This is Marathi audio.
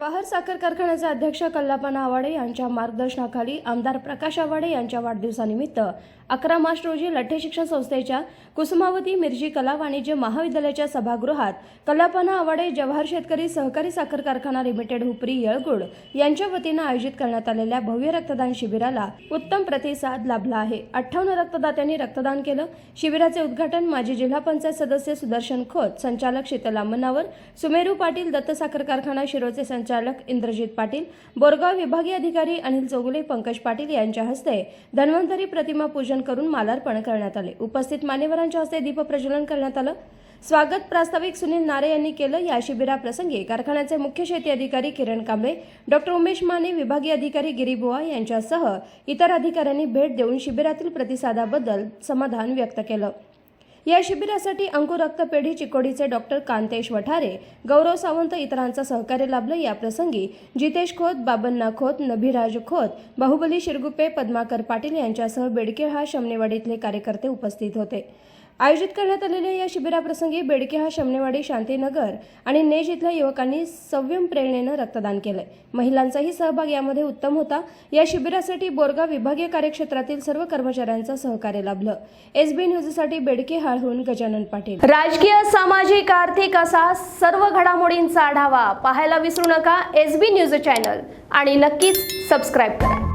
पवार साखर कारखान्याचे अध्यक्ष कल्लापना आवाडे यांच्या मार्गदर्शनाखाली आमदार प्रकाश आवाडे यांच्या वाढदिवसानिमित्त अकरा मार्च रोजी लठ्ठे शिक्षण संस्थेच्या कुसुमावती मिरजी कला वाणिज्य महाविद्यालयाच्या सभागृहात कल्लापना आवाडे जवाहर शेतकरी सहकारी साखर कारखाना लिमिटेड हुपरी येळगुड यांच्या वतीनं आयोजित करण्यात आलेल्या भव्य रक्तदान शिबिराला उत्तम प्रतिसाद लाभला आहे. अठ्ठावन्न रक्तदात्यांनी रक्तदान केलं. शिबिराचे उद्घाटन माजी जिल्हा पंचायत सदस्य सुदर्शन खोत संचालक शीतला मनावर सुमेरू पाटील दत्त साखर कारखाना शिरोचे संचालक इंद्रजित पाटील बोरगाव विभागीय अधिकारी अनिल चौगुले पंकज पाटील यांच्या हस्ते धन्वंतरी प्रतिमा पूजन करून मालार्पण करण्यात आले. उपस्थित मान्यवरांच्या हस्ते दीपप्रज्वलन करण्यात आलं. स्वागत प्रास्ताविक सुनील नारे यांनी केलं या शिबिराप्रसंगी कारखान्याचे मुख्य शेती अधिकारी किरण कांबळे डॉक्टर उमेश माने विभागीय अधिकारी गिरीबुवा यांच्यासह इतर अधिकाऱ्यांनी भेट देऊन शिबिरातील प्रतिसादाबद्दल समाधान व्यक्त केलं. या शिबिरासाठी अंकुर रक्तपेढी चिकोडीचे डॉक्टर कांतेश वठारे गौरव सावंत इतरांचं सहकार्य लाभलं या प्रसंगी जितेश खोत बाबन्ना खोत नभिराज खोत बाहुबली शिरगुप्पे पद्माकर पाटील यांच्यासह बेडके हा शमनेवाडीतले कार्यकर्ते उपस्थित होते. आयोजित करण्यात आलेल्या या शिबिराप्रसंगी बेडके हा शमनेवाडी शांतीनगर आणि नेज इथल्या युवकांनी संयम प्रेरणेनं रक्तदान केलंय. महिलांचाही सहभाग यामध्ये उत्तम होता. या शिबिरासाठी बोरगाव विभागीय कार्यक्षेत्रातील सर्व कर्मचाऱ्यांचं सहकार्य लाभलं. एसबी न्यूजसाठी बेडके हाळहून गजानन पाटील. राजकीय सामाजिक आर्थिक असा सर्व घडामोडींचा आढावा पाहायला विसरू नका. एस बी न्यूज चॅनल आणि नक्कीच सबस्क्राईब करा.